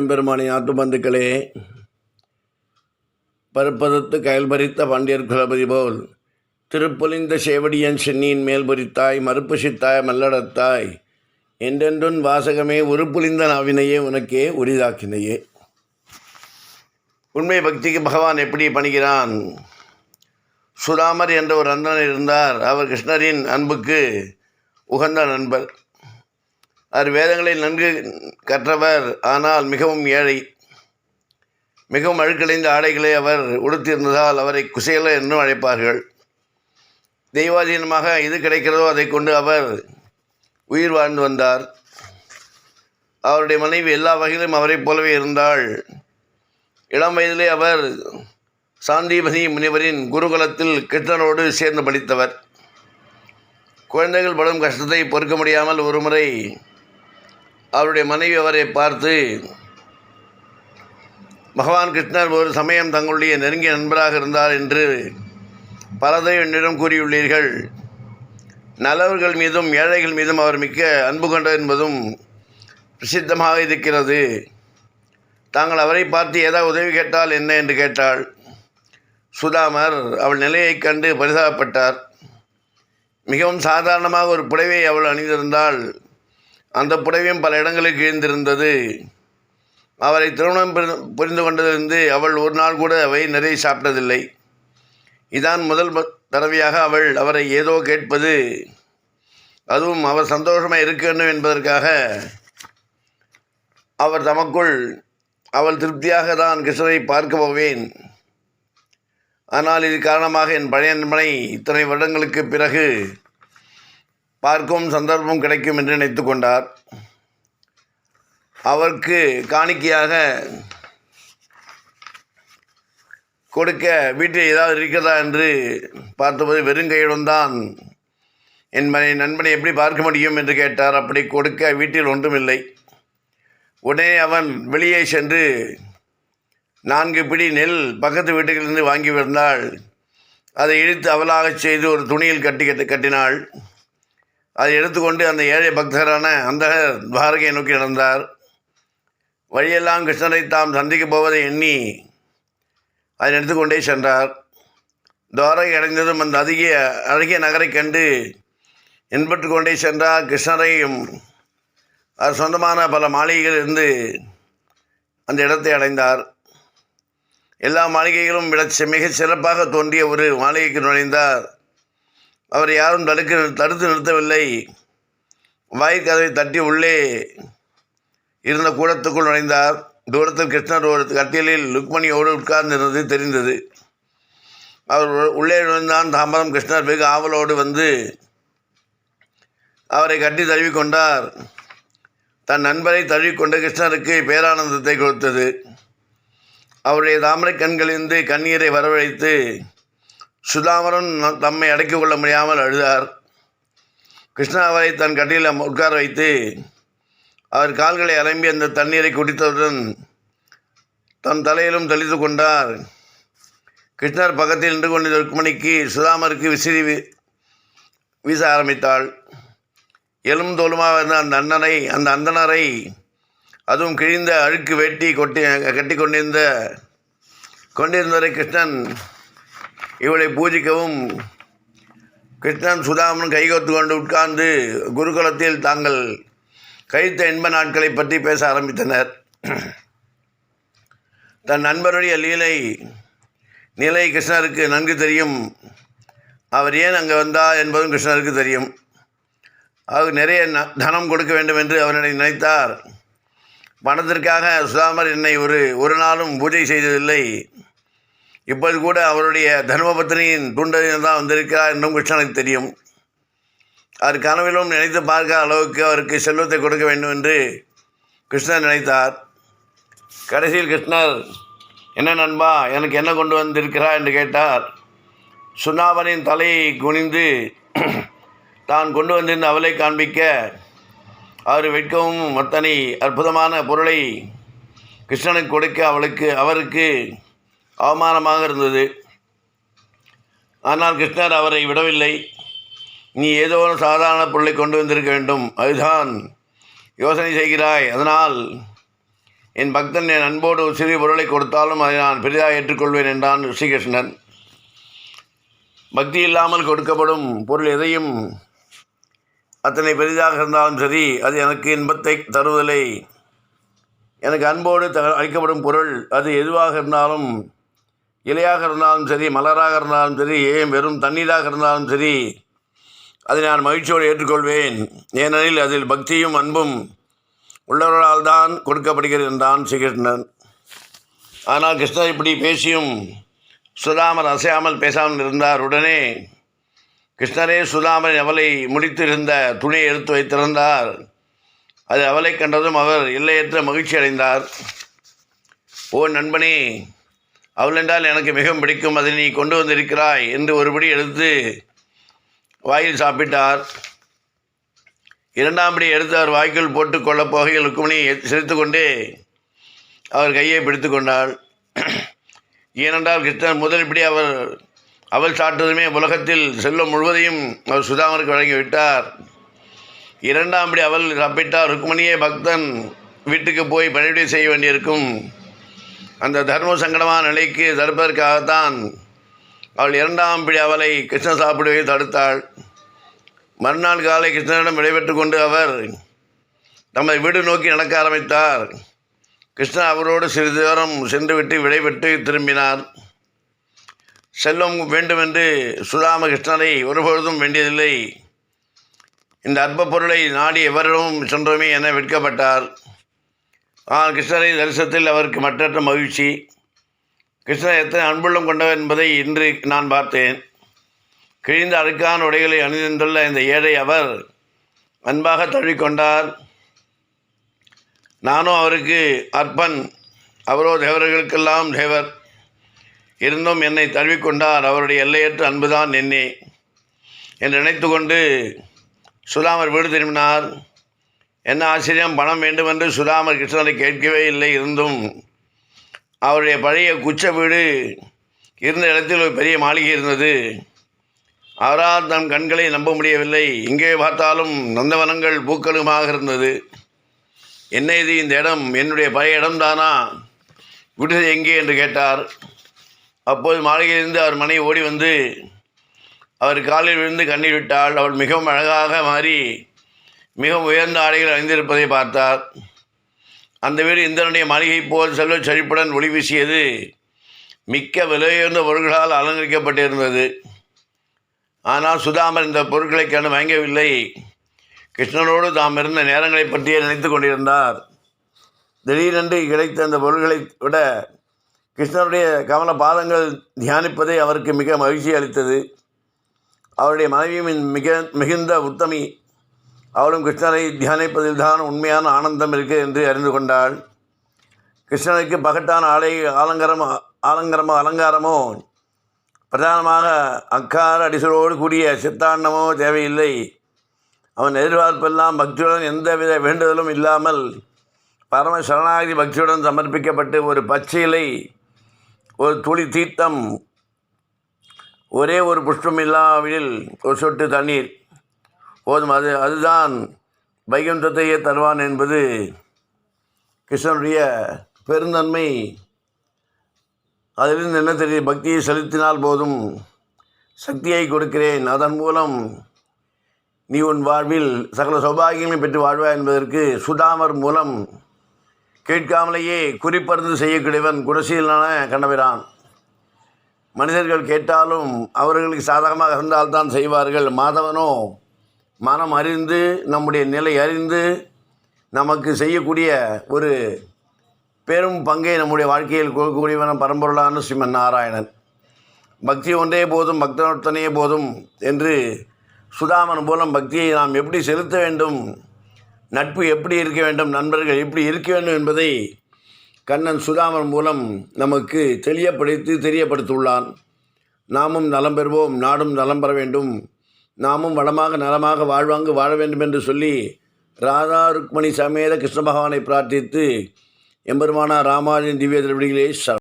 எம்பெருமானி ஆத்து பந்துக்களே. பருப்பதத்து கயல் பறித்த பாண்டியர் குலபதி போல் திருப்பொலிந்த சேவடியன் சென்னியின் மேல் பொறித்தாய் மறுப்பு சித்தாய் மல்லடத்தாய். என்றென்றும் வாசகமே உருப்புலிந்த நாவினையே உனக்கே உரிதாக்கினையே. உண்மை பக்திக்கு பகவான் எப்படி பணிகிறான்? சுதாமர் என்ற ஒரு அந்தனர் இருந்தார். அவர் கிருஷ்ணரின் அன்புக்கு உகந்த நண்பர். அவர் வேதங்களை நன்கு கற்றவர் ஆனால் மிகவும் ஏழை. மிகவும் அழுக்கடைந்த ஆடைகளை அவர் உடுத்தியிருந்ததால் அவரை குசேல என்றும் அழைப்பார்கள். தெய்வாதீனமாக எது கிடைக்கிறதோ அதை கொண்டு அவர் உயிர் வாழ்ந்து வந்தார். அவருடைய மனைவி எல்லா வகையிலும் அவரைப் போலவே இருந்தாள். இளம் வயதிலே அவர் சாந்திபதி முனிவரின் குருகுலத்தில் கிருஷ்ணனோடு சேர்ந்து படித்தவர். குழந்தைகள் படும் கஷ்டத்தை பொறுக்க முடியாமல் ஒருமுறை அவருடைய மனைவி அவரை பார்த்து பகவான் கிருஷ்ணர் ஒரு சமயம் தங்களுடைய நெருங்கிய நண்பராக இருந்தார் என்று பலதை என்னிடம் கூறியுள்ளீர்கள். நல்லவர்கள் மீதும் ஏழைகள் மீதும் அவர் மிக்க அன்பு கொண்டார் என்பதும் பிரசித்தமாக இருக்கிறது. தாங்கள் அவரை பார்த்து ஏதாவது உதவி கேட்டால் என்ன? என்று கேட்டாள். சுதாமர் அவள் நிலையைக் கண்டு பரிதாபப்பட்டார். மிகவும் சாதாரணமாக ஒரு புடவை அவள் அணிந்திருந்தால் அந்த புடவையும் பல இடங்களில் கிழிந்திருந்தது அவரை திருமணம் புரிந்து கொண்டதிலிருந்து அவள் ஒரு நாள் கூட அவை நிறைய சாப்பிட்டதில்லை. இதான் முதல் தடவையாக அவள் அவரை ஏதோ கேட்பது. அதுவும் அவர் சந்தோஷமாக இருக்க வேண்டும் என்பதற்காக. அவர் தமக்குள் அவள் திருப்தியாக தான் கிருஷ்ணரை பார்க்க போவேன். ஆனால் இது காரணமாக என் பழைய நண்பனை இத்தனை வருடங்களுக்கு பிறகு பார்க்கும் சந்தர்ப்பம் கிடைக்கும் என்று நினைத்து கொண்டார். அவருக்கு காணிக்கையாக கொடுக்க வீட்டில் ஏதாவது இருக்கிறதா என்று பார்த்தபோது வெறுங்கையுடன் தான் என் மனை நண்பனை எப்படி பார்க்க முடியும் என்று கேட்டார். அப்படி கொடுக்க வீட்டில் ஒன்றுமில்லை. உடனே அவன் வெளியே சென்று நான்கு பிடி நெல் பக்கத்து வீட்டுகளிலிருந்து வாங்கி வந்தாள். அதை இழுத்து அவலாகச் செய்து ஒரு துணியில் கட்டி கட்டினாள். அதை எடுத்துக்கொண்டு அந்த ஏழை பக்தரான அந்த துவாரகையை நோக்கி நடந்தார். வழியெல்லாம் கிருஷ்ணரை தாம் சந்திக்கப் போவதை எண்ணி அதை எடுத்துக்கொண்டே சென்றார். துவாரகை அடைந்ததும் அந்த அதிக அழகிய நகரைக் கண்டு இன்பட்டு கொண்டே சென்றார் கிருஷ்ணரையும் அவர் சொந்தமான பல மாளிகைகள் இருந்து அந்த இடத்தை அடைந்தார். எல்லா மாளிகைகளும் விட மிகச் சிறப்பாக தோன்றிய ஒரு மாளிகைக்கு நுழைந்தார். அவர் யாரும் தடுக்க தடுத்து நிறுத்தவில்லை. வாயிற்கதவை தட்டி உள்ளே இருந்த கூடத்துக்குள் நுழைந்தார். தூரத்தில் கிருஷ்ணர் ஒரு கட்டிலில் ருக்மணியோடு உட்கார்ந்திருந்தது தெரிந்தது. அவர் உள்ளே நுழைந்தான். தாமதம் கிருஷ்ணர் வெகு ஆவலோடு வந்து அவரை கட்டி தழுவிக்கொண்டார். தன் நண்பரை தழுவிக்கொண்டு கிருஷ்ணருக்கு பேரானந்தத்தை கொடுத்தது. அவருடைய தாமரை கண்களிலிருந்து கண்ணீரை வரவழைத்து சுதாமரன் தம்மை அடக்கிக் கொள்ள முடியாமல் அழுதார். கிருஷ்ணா அவரை தன் கட்டியில் உட்கார வைத்து அவர் கால்களை அலம்பி அந்த தண்ணீரை குடித்தவுடன் தன் தலையிலும் தெளித்து கொண்டார். கிருஷ்ணர் பக்கத்தில் நின்று கொண்டிருந்த ருக்மணிக்கு சுதாமருக்கு விசிறி வீ- வீச ஆரம்பித்தாள். எலும் தோலுமாக இருந்த அந்த அண்ணனை அந்த அந்தனரை அதுவும் கிழிந்த அழுக்கு வெட்டி கொட்டி கட்டி கொண்டிருந்த கொண்டிருந்தவரை கிருஷ்ணன் இவளை பூஜிக்கவும் கிருஷ்ணன் சுதாமன் கைகோத்து கொண்டு உட்கார்ந்து குருகுலத்தில் தாங்கள் கழித்த இன்ப நாட்களை பற்றி பேச ஆரம்பித்தனர். தன் நண்பருடைய லீலை நிலை கிருஷ்ணருக்கு நன்கு தெரியும். அவர் ஏன் அங்கே வந்தார் என்பதும் கிருஷ்ணருக்கு தெரியும். அவர் நிறைய ந- தனம் கொடுக்க வேண்டும் என்று அவரிடம் நினைத்தார். பணத்திற்காக சுதாமர் என்னை ஒரு ஒரு நாளும் பூஜை செய்ததில்லை. இப்போது கூட அவருடைய தர்மபத்தினியின் தூண்டலில் தான் வந்திருக்கிறார் என்றும் கிருஷ்ணனுக்கு தெரியும். அவர் கனவிலும் நினைத்து பார்க்காத அளவுக்கு அவருக்கு செல்வத்தை கொடுக்க வேண்டும் என்று கிருஷ்ணர் நினைத்தார். கடைசியில் கிருஷ்ணர் என்ன நண்பா எனக்கு என்ன கொண்டு வந்திருக்கிறா? என்று கேட்டார். சுனாவனின் தலையை குனிந்து தான் கொண்டு வந்திருந்த அவளை காண்பிக்க அவர் வெட்கவும் அத்தனை அற்புதமான பொருளை கிருஷ்ணனுக்கு கொடுக்க அவளுக்கு அவருக்கு அவமானமாக இருந்தது. ஆனால் கிருஷ்ணர் அவரை விடவில்லை. நீ ஏதோ ஒரு சாதாரண பொருளை கொண்டு வந்திருக்க வேண்டும். அதுதான் யோசனை செய்கிறாய். அதனால் என் பக்தன் என் அன்போடு ஒரு சிறிய பொருளை கொடுத்தாலும் அதை நான் பெரிதாக ஏற்றுக்கொள்வேன் என்றான் ஸ்ரீகிருஷ்ணன் பக்தி இல்லாமல் கொடுக்கப்படும் பொருள் எதையும் அத்தனை பெரிதாக இருந்தாலும் சரி அது எனக்கு இன்பத்தை தருவதில்லை. எனக்கு அன்போடு த அளிக்கப்படும் பொருள் அது எதுவாக இருந்தாலும் இலையாக இருந்தாலும் சரி மலராக இருந்தாலும் சரி ஏன் வெறும் தண்ணீராக இருந்தாலும் சரி அதை நான் மகிழ்ச்சியோடு ஏற்றுக்கொள்வேன். ஏனெனில் அதில் பக்தியும் அன்பும் உள்ளவர்களால் தான் கொடுக்கப்படுகிறது என்றான் ஸ்ரீகிருஷ்ணன். ஆனால் கிருஷ்ணர் இப்படி பேசியும் சுதாமர் அசையாமல் பேசாமல் இருந்தார். உடனே கிருஷ்ணரே சுதாமரின் அவளை முடித்திருந்த துணியை எடுத்து வைத்திருந்தார் அது அவளை கண்டதும் அவர் எல்லையற்ற மகிழ்ச்சி அடைந்தார். ஓ நண்பனே அவள் என்றால் எனக்கு மிகவும் பிடிக்கும். அதை நீ கொண்டு வந்திருக்கிறாய் என்று ஒருபடி எடுத்து வாயில் சாப்பிட்டார். இரண்டாம்படி எடுத்து அவர் வாய்க்குள் போட்டு கொள்ளப் போகையில் ருக்குமணி சிரித்து கொண்டே அவர் கையை பிடித்து கொண்டாள். ஏனென்றால் கிருஷ்ணன் முதலிப்படி அவர் அவள் சாட்டதுமே உலகத்தில் செல்வம் முழுவதையும் அவர் சுதாமருக்கு வழங்கிவிட்டார். இரண்டாம் படி அவள் சாப்பிட்டார் ருக்மணியே பக்தன் வீட்டுக்கு போய் பணிவிடை செய்ய வேண்டியிருக்கும். அந்த தர்ம சங்கடமான நிலைக்கு தடுப்பதற்காகத்தான் அவள் இரண்டாம் பிடி அவளை கிருஷ்ணன் சாப்பிடுவதை தடுத்தாள். மறுநாள் காலை கிருஷ்ணனிடம் விடைபெற்று கொண்டு அவர் தமது வீடு நோக்கி நடக்க ஆரம்பித்தார். கிருஷ்ணன் அவரோடு சிறிது தூரம் சென்றுவிட்டு விடைபெற்று திரும்பினார். செல்வம் வேண்டுமென்று சுதாம கிருஷ்ணரை ஒருபொழுதும் வேண்டியதில்லை. இந்த அற்ப பொருளை நாடி எவரிடமும் சென்றோமே என விற்கப்பட்டார் ஆனால் கிருஷ்ணரை தரிசனத்தில் அவருக்கு மற்றற்ற மகிழ்ச்சி. கிருஷ்ணர் எத்தனை அன்புள்ளம் கொண்டவர் என்பதை இன்று நான் பார்த்தேன். கிழிந்த அழுக்கான உடைகளை அணிந்துள்ள இந்த ஏழை அவர் அன்பாக தழுவிக்கொண்டார். நானும் அவருக்கு அற்பன் அவரோ தேவர்களுக்கெல்லாம் தேவர். இருந்தும் என்னை தழுவிக்கொண்டார் அவருடைய எல்லையற்ற அன்புதான் என்னே என்று நினைத்து கொண்டு சுதாமர் வீடு திரும்பினார். என்ன ஆச்சரியம்? பணம் வேண்டுமென்று சுதாமர் கிருஷ்ணரை கேட்கவே இல்லை இருந்தும். அவருடைய பழைய குச்ச வீடு இருந்த இடத்தில் ஒரு பெரிய மாளிகை இருந்தது. அவரால் தம் கண்களை நம்ப முடியவில்லை. இங்கே பார்த்தாலும் நந்தவனங்கள் பூக்களுமாக இருந்தது. என்ன இது இந்த இடம்? என்னுடைய பழைய இடம்தானா? விடுதலை எங்கே? என்று கேட்டார். அப்போது மாளிகையிலிருந்து அவர் மனைவி ஓடி வந்து அவர் காலில் விழுந்து கண்ணீர் விட்டாள் அவள் மிகவும் அழகாக மாறி மிகவும் உயர்ந்த ஆடைகள் அணிந்திருப்பதை பார்த்தார் அந்த வீடு இந்திரனுடைய மாளிகை போல் செல்வ செழிப்புடன் ஒளி வீசியது மிக்க விலையுயர்ந்த பொருள்களால் அலங்கரிக்கப்பட்டிருந்தது. ஆனால் சுதாமர் இந்த பொருட்களை கண்டு வாங்கவில்லை கிருஷ்ணனோடு தாம் இருந்த நேரங்களை பற்றியே நினைத்து கொண்டிருந்தார். திடீரென்று கிடைத்த அந்த பொருள்களை விட கிருஷ்ணனுடைய கமல பாதங்கள் தியானிப்பதை அவருக்கு மிக மகிழ்ச்சி அளித்தது. அவருடைய மனைவியும் மிக மிகுந்த உத்தமி அவளும் கிருஷ்ணரை தியானிப்பதில்தான் உண்மையான ஆனந்தம் இருக்குது என்று அறிந்து கொண்டாள். கிருஷ்ணனுக்கு பகட்டான ஆடை ஆலங்கரம் ஆலங்கரமோ அலங்காரமோ பிரதானமாக அக்கார அடிசலோடு கூடிய சித்தாண்டமோ தேவையில்லை. அவன் எதிர்பார்ப்பெல்லாம் பக்தியுடன் எந்தவித வேண்டுதலும் இல்லாமல் பரம சரணாகதி பக்தியுடன் சமர்ப்பிக்கப்பட்டு ஒரு பச்சையிலை ஒரு துளி தீர்த்தம் ஒரே ஒரு புஷ்பம் இல்லாவிடில் ஒரு சொட்டு தண்ணீர் போதும். அது அதுதான் வைகுண்டத்தையே தருவான் என்பது கிருஷ்ணனுடைய பெருந்தன்மை. அதிலிருந்து என்ன தெரியும் பக்தியை செலுத்தினால் போதும். சக்தியை கொடுக்கிறேன். அதன் மூலம் நீ உன் வாழ்வில் சகல சௌபாகியங்களையும் பெற்று வாழ்வாய் என்பதற்கு சுதாமர் மூலம் கேட்காமலேயே குறிப்பறிந்து செய்யக்கூடியவன் குணசீலனான கண்ணபிரான். மனிதர்கள் கேட்டாலும் அவர்களுக்கு சாதகமாக இருந்தால்தான் செய்வார்கள். மாதவனோ மனம் அறிந்து நம்முடைய நிலை அறிந்து நமக்கு செய்யக்கூடிய ஒரு பெரும் பங்கை நம்முடைய வாழ்க்கையில் கொடுக்கக்கூடியவன பரம்பொருளான ஸ்ரீமன் நாராயணன். பக்தி ஒன்றே போதும் பக்தனொத்தனையே போதும் என்று சுதாமன் மூலம் பக்தியை நாம் எப்படி செலுத்த வேண்டும் நட்பு எப்படி இருக்க வேண்டும் நண்பர்கள் எப்படி இருக்க வேண்டும் என்பதை கண்ணன் சுதாமன் மூலம் நமக்கு தெளியப்படுத்தி தெரியப்படுத்தியுள்ளான். நாமும் நலம் பெறுவோம் நாடும் நலம் பெற வேண்டும். நாமும் வளமாக நலமாக வாழ்வாங்கு வாழ வேண்டும் என்று சொல்லி ராதா ருக்மணி சமேத கிருஷ்ண பகவானை பிரார்த்தித்து எம்பெருமானா ராமாஜின் திவ்ய திருவடிகளே